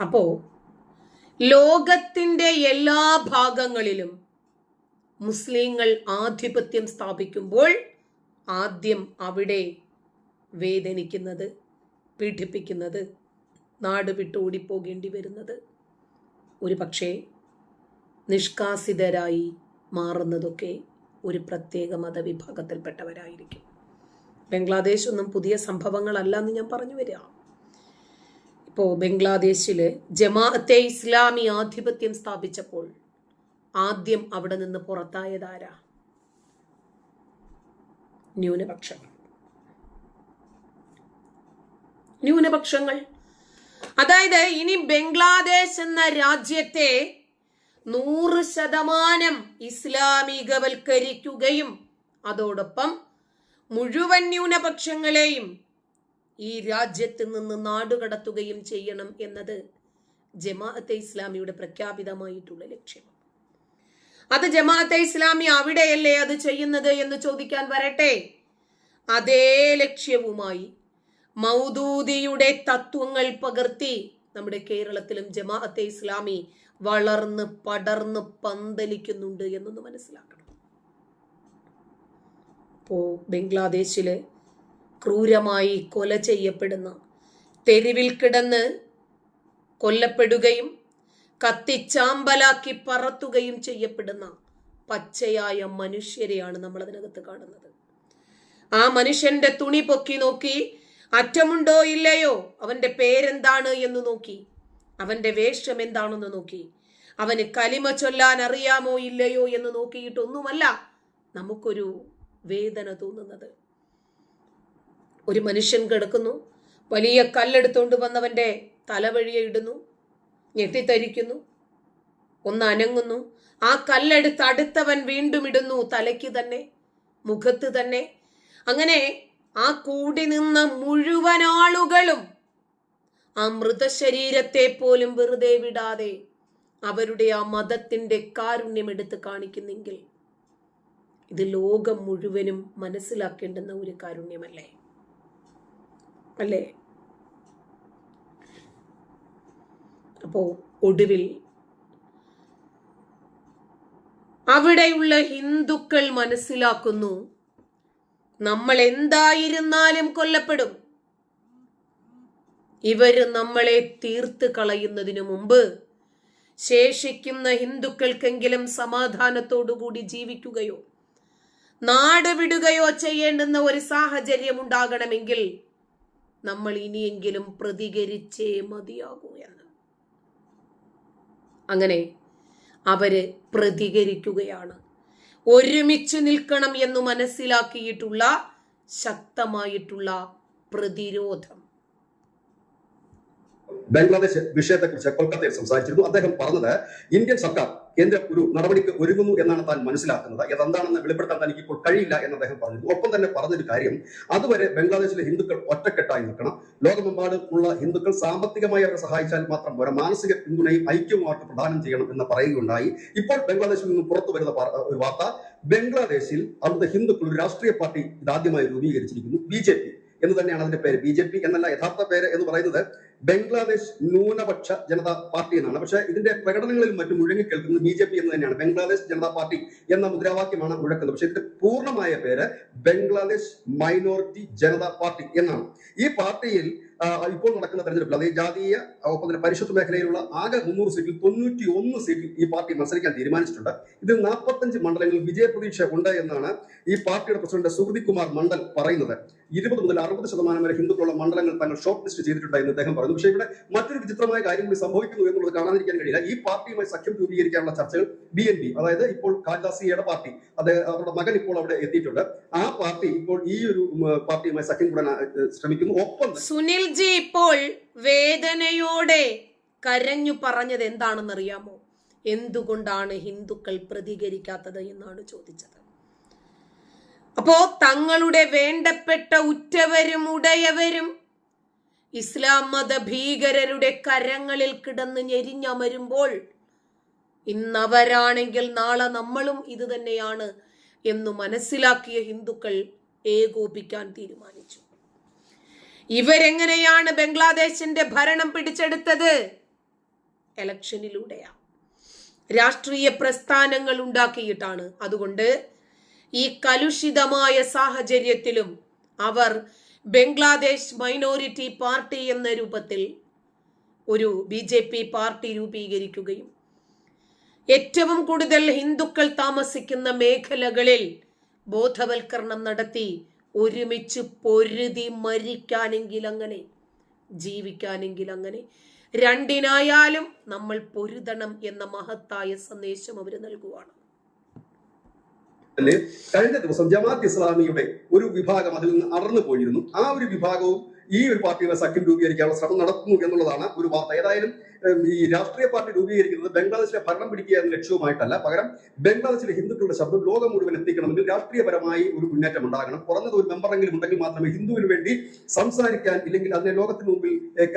അപ്പോ ലോകത്തിന്റെ എല്ലാ ഭാഗങ്ങളിലും മുസ്ലിങ്ങൾ ആധിപത്യം സ്ഥാപിക്കുമ്പോൾ ആദ്യം അവിടെ വേദനിക്കുന്നത് പീഡിപ്പിക്കുന്നത് നാട് വിട്ട് ഓടിപ്പോകേണ്ടി വരുന്നത് ഒരു പക്ഷേ നിഷ്കാസിതരായി മാറുന്നതൊക്കെ ഒരു പ്രത്യേക മതവിഭാഗത്തിൽപ്പെട്ടവരായിരിക്കും. ബംഗ്ലാദേശ് ഒന്നും പുതിയ സംഭവങ്ങളല്ല എന്ന് ഞാൻ പറഞ്ഞു വരിക. ഇപ്പോൾ ബംഗ്ലാദേശിൽ ജമാഅത്തെ ഇസ്ലാമി ആധിപത്യം സ്ഥാപിച്ചപ്പോൾ ആദ്യം അവിടെ നിന്ന് പുറത്തായതാരാ ന്യൂനപക്ഷങ്ങൾ. ന്യൂനപക്ഷങ്ങൾ. അതായത് ഇനി ബംഗ്ലാദേശ് എന്ന രാജ്യത്തെ നൂറ് ശതമാനം ഇസ്ലാമികവൽക്കരിക്കുകയും അതോടൊപ്പം മുഴുവൻ ന്യൂനപക്ഷങ്ങളെയും ഈ രാജ്യത്ത് നിന്ന് നാടുകടത്തുകയും ചെയ്യണം എന്നത് ജമാഅത്തെ ഇസ്ലാമിയുടെ പ്രഖ്യാപിതമായിട്ടുള്ള ലക്ഷ്യം. അത് ജമാഅത്തെ ഇസ്ലാമി അവിടെയല്ലേ അത് ചെയ്യുന്നത് എന്ന് ചോദിക്കാൻ വരട്ടെ. അതേ ലക്ഷ്യവുമായി മൗദൂദിയുടെ തത്വങ്ങൾ പകർത്തി നമ്മുടെ കേരളത്തിലും ജമാഅത്തെ ഇസ്ലാമി വളർന്ന് പടർന്ന് പന്തലിക്കുന്നുണ്ട് എന്നൊന്ന് മനസ്സിലാക്കണം. ഇപ്പോ ബംഗ്ലാദേശിൽ ക്രൂരമായി കൊല ചെയ്യപ്പെടുന്ന. തെരുവിൽ കിടന്ന് കൊല്ലപ്പെടുകയും കത്തിച്ചാമ്പലാക്കി പറത്തുകയും ചെയ്യപ്പെടുന്ന പച്ചയായ മനുഷ്യരെയാണ് നമ്മൾ അതിനകത്ത് കാണുന്നത്. ആ മനുഷ്യന്റെ തുണി പൊക്കി നോക്കി അറ്റമുണ്ടോ ഇല്ലയോ? അവന്റെ പേരെന്താണ്? എന്ന് നോക്കി. അവന്റെ വേഷം എന്താണെന്ന് നോക്കി. അവന് കലിമ ചൊല്ലാൻ അറിയാമോ ഇല്ലയോ എന്ന് നോക്കിയിട്ടൊന്നുമല്ല നമുക്കൊരു വേദന തോന്നുന്നത്. ഒരു മനുഷ്യൻ കിടക്കുന്നു. വലിയ കല്ലെടുത്തുകൊണ്ട് വന്നവന്റെ തലവഴിയെ ഇടുന്നു. ഞെട്ടിത്തരിക്കുന്നു. ഒന്ന് അനങ്ങുന്നു. ആ കല്ലെടുത്ത് അടുത്തവൻ വീണ്ടും ഇടുന്നു തലയ്ക്ക് തന്നെ മുഖത്ത് തന്നെ. അങ്ങനെ ആ കൂടി നിന്ന മുഴുവൻ ആളുകളും ആ മൃതശരീരത്തെ പോലും വെറുതെ വിടാതെ അവരുടെ ആ മതത്തിന്റെ കാരുണ്യം എടുത്ത് കാണിക്കുന്നെങ്കിൽ ഇത് ലോകം മുഴുവനും മനസ്സിലാക്കേണ്ടുന്ന ഒരു കാരുണ്യമല്ലേ? അല്ലേ? അപ്പോ ഒടുവിൽ അവിടെയുള്ള ഹിന്ദുക്കൾ മനസ്സിലാക്കുന്നു നമ്മൾ എന്തായിരുന്നാലും കൊല്ലപ്പെടും. ഇവർ നമ്മളെ തീർത്ത് കളയുന്നതിനു മുമ്പ് ശേഷിക്കുന്ന ഹിന്ദുക്കൾക്കെങ്കിലും സമാധാനത്തോടുകൂടി ജീവിക്കുകയോ നാട് വിടുകയോ ചെയ്യേണ്ടുന്ന ഒരു സാഹചര്യം ഉണ്ടാകണമെങ്കിൽ നമ്മൾ ഇനിയെങ്കിലും പ്രതികരിച്ചേ മതിയാകൂ എന്ന്. അങ്ങനെ അവർ പ്രതികരിക്കുകയാണ്. ഒരുമിച്ച് നിൽക്കണം എന്ന് മനസ്സിലാക്കിയിട്ടുള്ള ശക്തമായിട്ടുള്ള പ്രതിരോധം. ബംഗ്ലാദേശ് വിഷയത്തെക്കുറിച്ച് കൊൽക്കത്തയിൽ സംസാരിച്ചിരുന്നു. അദ്ദേഹം പറഞ്ഞത് ഇന്ത്യൻ സർക്കാർ കേന്ദ്ര ഒരു നടപടിക്ക് ഒരുങ്ങുന്നു എന്നാണ് താൻ മനസ്സിലാക്കുന്നത്. അതെന്താണെന്ന് വെളിപ്പെടുത്താൻ തനിക്ക് ഇപ്പോൾ കഴിയില്ല എന്ന് അദ്ദേഹം പറഞ്ഞു. ഒപ്പം തന്നെ പറഞ്ഞൊരു കാര്യം അതുവരെ ബംഗ്ലാദേശിലെ ഹിന്ദുക്കൾ ഒറ്റക്കെട്ടായി നിൽക്കണം. ലോകമെമ്പാടും ഉള്ള ഹിന്ദുക്കൾ സാമ്പത്തികമായി അവരെ സഹായിച്ചാൽ മാത്രം ഒരു മാനസിക പിന്തുണയും ഐക്യവും അവർക്ക് പ്രദാനം ചെയ്യണം എന്ന് പറയുകയുണ്ടായി. ഇപ്പോൾ ബംഗ്ലാദേശിൽ നിന്ന് പുറത്തു വരുന്ന ഒരു വാർത്ത ബംഗ്ലാദേശിൽ അവിടുത്തെ ഹിന്ദുക്കൾ ഒരു രാഷ്ട്രീയ പാർട്ടി ഇതാദ്യമായി രൂപീകരിച്ചിരിക്കുന്നു. B J P. എന്ന് തന്നെയാണ് അതിന്റെ പേര്. ബി ജെ പി എന്നല്ല യഥാർത്ഥ പേര് എന്ന് പറയുന്നത് ബംഗ്ലാദേശ് ന്യൂനപക്ഷ ജനതാ പാർട്ടി എന്നാണ്. പക്ഷെ ഇതിന്റെ പ്രകടനങ്ങളിൽ മറ്റും മുഴങ്ങി കേൾക്കുന്നത് ബി ജെ പി എന്ന് തന്നെയാണ്. ബംഗ്ലാദേശ് ജനതാ പാർട്ടി എന്ന മുദ്രാവാക്യമാണ് മുഴക്കുന്നത്. പക്ഷെ ഇതിന്റെ പൂർണമായ പേര് ബംഗ്ലാദേശ് മൈനോറിറ്റി ജനതാ പാർട്ടി എന്നാണ്. ഈ പാർട്ടിയിൽ ഇപ്പോൾ നടക്കുന്ന തെരഞ്ഞെടുപ്പിൽ അതായത് ജാതീയ ഒപ്പം തന്നെ പരിശുദ്ധ മേഖലയിലുള്ള ആകെ മുന്നൂറ് സീറ്റിൽ തൊണ്ണൂറ്റി ഒന്ന് സീറ്റിൽ ഈ പാർട്ടി മത്സരിക്കാൻ തീരുമാനിച്ചിട്ടുണ്ട്. ഇതിൽ നാൽപ്പത്തഞ്ച് മണ്ഡലങ്ങളിൽ വിജയപ്രതീക്ഷ ഉണ്ട് എന്നാണ് ഈ പാർട്ടിയുടെ പ്രസിഡന്റ് സുഹൃതി കുമാർ മണ്ഡൽ പറയുന്നത്. ഇരുപത് മുതൽ അറുപത് ശതമാനം വരെ ഹിന്ദുക്കളുള്ള മണ്ഡലങ്ങൾ തങ്ങൾ ഷോർട്ട് ലിസ്റ്റ് ചെയ്തിട്ടുണ്ട് എന്ന് അദ്ദേഹം പറഞ്ഞു. പക്ഷേ ഇവിടെ മറ്റൊരു വിചിത്രമായ കാര്യം കൂടി സംഭവിക്കുന്നു എന്നുള്ളത് കാണാതിരിക്കാൻ കഴിയില്ല. ഈ പാർട്ടിയുമായി സഖ്യം രൂപീകരിക്കാനുള്ള ചർച്ചകൾ ബി എൻ പി അതായത് ഇപ്പോൾ കാൽദാസിയുടെ പാർട്ടി അത് അവരുടെ മകൻ ഇപ്പോൾ അവിടെ എത്തിയിട്ടുണ്ട്. ആ പാർട്ടി ഇപ്പോൾ ഈ ഒരു പാർട്ടിയുമായി സഖ്യം കൂടാൻ ശ്രമിക്കുന്നു. ഒപ്പം സുനിൽ സുനിൽജി ഇപ്പോൾ വേദനയോടെ കരഞ്ഞു പറഞ്ഞത് എന്താണെന്ന് അറിയാമോ എന്തുകൊണ്ടാണ് ഹിന്ദുക്കൾ പ്രതികരിക്കാത്തത് എന്നാണ് ചോദിച്ചത്. അപ്പോ തങ്ങളുടെ വേണ്ടപ്പെട്ട ഉറ്റവരും ഉടയവരും ഇസ്ലാം മത ഭീകരരുടെ കരങ്ങളിൽ കിടന്ന് ഞെരിഞ്ഞമരുമ്പോൾ ഇന്നവരാണെങ്കിൽ നാളെ നമ്മളും ഇത് തന്നെയാണ് എന്ന് മനസ്സിലാക്കിയ ഹിന്ദുക്കൾ ഏകോപിക്കാൻ തീരുമാനിച്ചു. ഇവരെങ്ങനെയാണ് ബംഗ്ലാദേശിന്റെ ഭരണം പിടിച്ചെടുത്തത്? എലക്ഷനിലൂടെയാണ് രാഷ്ട്രീയ പ്രസ്ഥാനങ്ങൾ ഉണ്ടാക്കിയിട്ടാണ്. അതുകൊണ്ട് ഈ കലുഷിതമായ സാഹചര്യത്തിലും അവർ ബംഗ്ലാദേശ് മൈനോറിറ്റി പാർട്ടി എന്ന രൂപത്തിൽ ഒരു ബി പാർട്ടി രൂപീകരിക്കുകയും ഏറ്റവും കൂടുതൽ ഹിന്ദുക്കൾ താമസിക്കുന്ന മേഖലകളിൽ ബോധവൽക്കരണം നടത്തി ഒരുമിച്ച് പൊരുതി മരിക്കാനെങ്കിൽ അങ്ങനെ ജീവിക്കാനെങ്കിൽ അങ്ങനെ രണ്ടിനായാലും നമ്മൾ പൊരുതണം എന്ന മഹത്തായ സന്ദേശം അവർ നൽകുവാണ്. കഴിഞ്ഞ ദിവസം ജമാഅത്ത് ഇസ്ലാമിയുടെ ഒരു വിഭാഗം അതിൽ നിന്ന് അടർന്നു പോയിരുന്നു ആ ഒരു വിഭാഗവും ഈ ഒരു പാർട്ടിയുടെ സഖ്യം രൂപീകരിക്കാനുള്ള ശ്രമം നടത്തുന്നു എന്നുള്ളതാണ് ഒരു വാർത്ത. ഏതായാലും ഈ രാഷ്ട്രീയ പാർട്ടി രൂപീകരിക്കുന്നത് ബംഗ്ലാദേശിലെ ഭരണം പിടിക്കുക എന്ന ലക്ഷ്യവുമായിട്ടല്ല. പകരം ബംഗ്ലാദേശിലെ ഹിന്ദുക്കളുടെ ശബ്ദം ലോകം മുഴുവൻ എത്തിക്കണമെങ്കിൽ രാഷ്ട്രീയപരമായി ഒരു മുന്നേറ്റം ഉണ്ടാകണം. കുറഞ്ഞത് ഒരു മെമ്പറെങ്കിലും ഉണ്ടെങ്കിൽ മാത്രമേ ഹിന്ദുവിന് വേണ്ടി സംസാരിക്കാൻ ഇല്ലെങ്കിൽ അതിനെ ലോകത്തിന് മുമ്പിൽ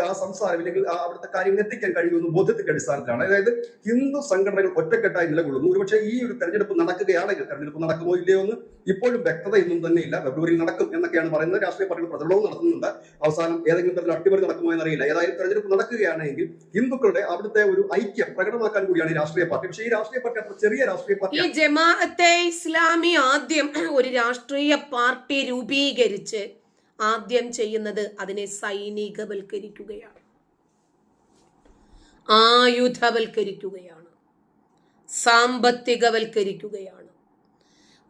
ആ സംസാരം ഇല്ലെങ്കിൽ അവിടുത്തെ കാര്യങ്ങൾ എത്തിക്കാൻ കഴിയുമെന്ന് ബോധ്യത്തിന്റെ അടിസ്ഥാനത്തിലാണ്. അതായത് ഹിന്ദു സംഘടനകൾ ഒറ്റക്കെട്ടായി നിലകൊള്ളുന്നു. ഒരുപക്ഷെ ഈ ഒരു തെരഞ്ഞെടുപ്പ് നടക്കുകയാണെങ്കിൽ തെരഞ്ഞെടുപ്പ് നടക്കുമോ ഇല്ലയോ എന്ന് ഇപ്പോഴും വ്യക്തതയൊന്നും തന്നെ ഇല്ല. ഫെബ്രുവരിയിൽ നടക്കും എന്നൊക്കെയാണ് പറയുന്നത്. രാഷ്ട്രീയ പാർട്ടികൾ പ്രചരണവും നടത്തുന്നുണ്ട്. അവസാനം ഏതെങ്കിലും തരത്തിൽ അട്ടിമറി നടക്കുമോ എന്നറിയില്ല. ഏതായാലും തെരഞ്ഞെടുപ്പ് നടക്കുകയാണെങ്കിൽ ഹിന്ദുക്കളുടെ അവിടുത്തെ ഒരു ഐക്യം പ്രകടമാക്കാൻ കൂടിയാണ് ഈ രാഷ്ട്രീയ പാർട്ടി. പക്ഷേ ഈ രാഷ്ട്രീയ പാർട്ടി അത്ര ചെറിയ രാഷ്ട്രീയ പാർട്ടി ഈ ജമാഅത്തെ ഇസ്ലാമി ആദ്യം ഒരു രാഷ്ട്രീയ പാർട്ടി രൂപീകരിച്ച് ആദ്യം ചെയ്യുന്നത് അതിനെ സൈനികവൽക്കരിക്കുകയാണ്. ആയുധവൽക്കരിക്കുകയാണ്. സാമ്പത്തികവൽക്കരിക്കുകയാണ്.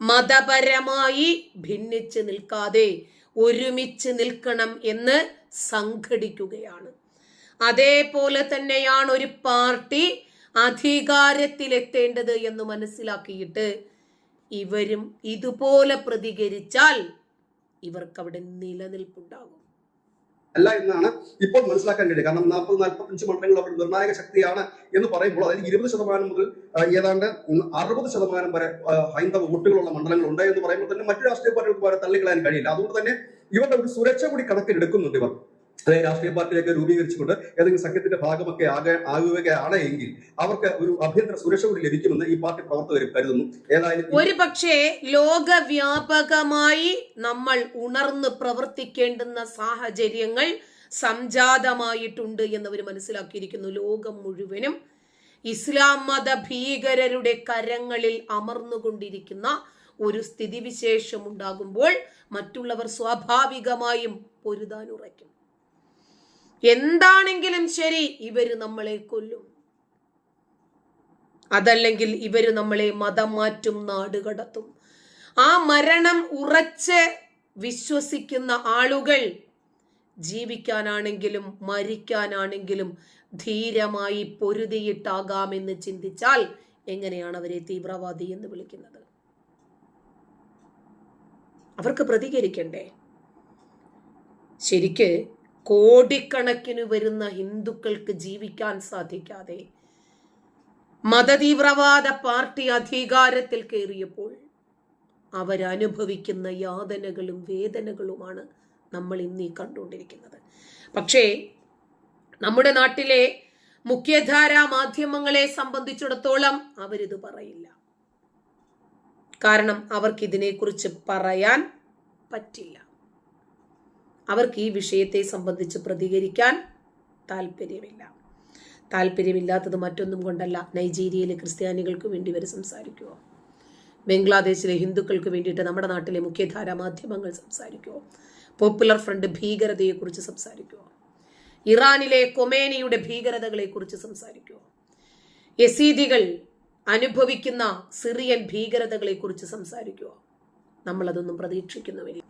മതപരമായി ഭിന്നിച്ച് നിൽക്കാതെ ഒരുമിച്ച് നിൽക്കണം എന്ന് സംഘടിക്കുകയാണ്. അതേപോലെ തന്നെയാണ് ഒരു പാർട്ടി അധികാരത്തിലെത്തേണ്ടത് എന്ന് മനസ്സിലാക്കിയിട്ട് ഇവരും ഇതുപോലെ പ്രതികരിച്ചാൽ ഇവർക്ക് അവിടെ നിലനിൽപ്പുണ്ടാകും. അല്ല എന്നാണ് ഇപ്പോൾ മനസ്സിലാക്കാൻ കഴിയുക. കാരണം നാൽപ്പത് നാൽപ്പത്തഞ്ച് മണ്ഡലങ്ങൾ അവർ നിർണായക ശക്തിയാണ് എന്ന് പറയുമ്പോൾ അതിൽ ഇരുപത് ശതമാനം മുതൽ ഏതാണ്ട് അറുപത് ശതമാനം വരെ ഹൈന്ദവ വോട്ടുകളുള്ള മണ്ഡലങ്ങൾ ഉണ്ട് എന്ന് പറയുമ്പോൾ തന്നെ മറ്റു രാഷ്ട്രീയ പാർട്ടികൾക്ക് വരെ തള്ളിക്കളയാൻ കഴിയില്ല. അതുകൊണ്ട് തന്നെ ഇവരുടെ ഒരു സുരക്ഷ കൂടി കണക്കിലെടുക്കുന്നുണ്ട് ഇവർ. രാഷ്ട്രീയ പാർട്ടിയൊക്കെ രൂപീകരിച്ചുകൊണ്ട് ഏതെങ്കിലും സഖ്യത്തിന്റെ ഭാഗമൊക്കെ ആകെ ആകുകയാണ് എങ്കിൽ അവർക്ക് ഒരു അഭ്യന്തര സുരക്ഷ കൂടി ലഭിക്കുമെന്ന് ഈ പാർട്ടി പ്രവർത്തകർ കരുതുന്നു. ഏതായാലും ഒരു പക്ഷേ ലോകവ്യാപകമായി നമ്മൾ ഉണർന്ന് പ്രവർത്തിക്കേണ്ടുന്ന സാഹചര്യങ്ങൾ സംജാതമായിട്ടുണ്ട് എന്നവർ മനസ്സിലാക്കിയിരിക്കുന്നു. ലോകം മുഴുവനും ഇസ്ലാം മത ഭീകരരുടെ കരങ്ങളിൽ അമർന്നുകൊണ്ടിരിക്കുന്ന ഒരു സ്ഥിതിവിശേഷം ഉണ്ടാകുമ്പോൾ മറ്റുള്ളവർ സ്വാഭാവികമായും പൊരുതാൻ ഉറയ്ക്കും എന്താണെങ്കിലും ശരി ഇവർ നമ്മളെ കൊല്ലും. അതല്ലെങ്കിൽ ഇവർ നമ്മളെ മതം മാറ്റും നാട് കടത്തും. ആ മരണം ഉറച്ച് വിശ്വസിക്കുന്ന ആളുകൾ ജീവിക്കാനാണെങ്കിലും മരിക്കാനാണെങ്കിലും ധീരമായി പൊരുതിയിട്ടാകാമെന്ന് ചിന്തിച്ചാൽ എങ്ങനെയാണ് അവരെ തീവ്രവാദി എന്ന് വിളിക്കുന്നത്? അവർക്ക് പ്രതികരിക്കണ്ടേ? ശരിക്ക് കോടിക്കണക്കിന് വരുന്ന ഹിന്ദുക്കൾക്ക് ജീവിക്കാൻ സാധിക്കാതെ മതതീവ്രവാദ പാർട്ടി അധികാരത്തിൽ കയറിയപ്പോൾ അവരനുഭവിക്കുന്ന യാതനകളും വേദനകളുമാണ് നമ്മൾ ഇന്നീ കണ്ടുകൊണ്ടിരിക്കുന്നത്. പക്ഷേ നമ്മുടെ നാട്ടിലെ മുഖ്യധാരാ മാധ്യമങ്ങളെ സംബന്ധിച്ചിടത്തോളം അവരിത് പറയില്ല. കാരണം അവർക്കിതിനെക്കുറിച്ച് പറയാൻ പറ്റില്ല. അവർക്ക് ഈ വിഷയത്തെ സംബന്ധിച്ച് പ്രതികരിക്കാൻ താല്പര്യമില്ല. താല്പര്യമില്ലാത്തത് മറ്റൊന്നും കൊണ്ടല്ല നൈജീരിയയിലെ ക്രിസ്ത്യാനികൾക്ക് വേണ്ടി വരെ സംസാരിക്കുമോ ബംഗ്ലാദേശിലെ ഹിന്ദുക്കൾക്ക് വേണ്ടിയിട്ട് നമ്മുടെ നാട്ടിലെ മുഖ്യധാര മാധ്യമങ്ങൾ സംസാരിക്കുമോ പോപ്പുലർ ഫ്രണ്ട് ഭീകരതയെക്കുറിച്ച് സംസാരിക്കുമോ ഇറാനിലെ കൊമേനിയുടെ ഭീകരതകളെക്കുറിച്ച് സംസാരിക്കുമോ യസീദികൾ അനുഭവിക്കുന്ന സിറിയൻ ഭീകരതകളെക്കുറിച്ച് സംസാരിക്കുമോ നമ്മളതൊന്നും പ്രതീക്ഷിക്കുന്നുമില്ല.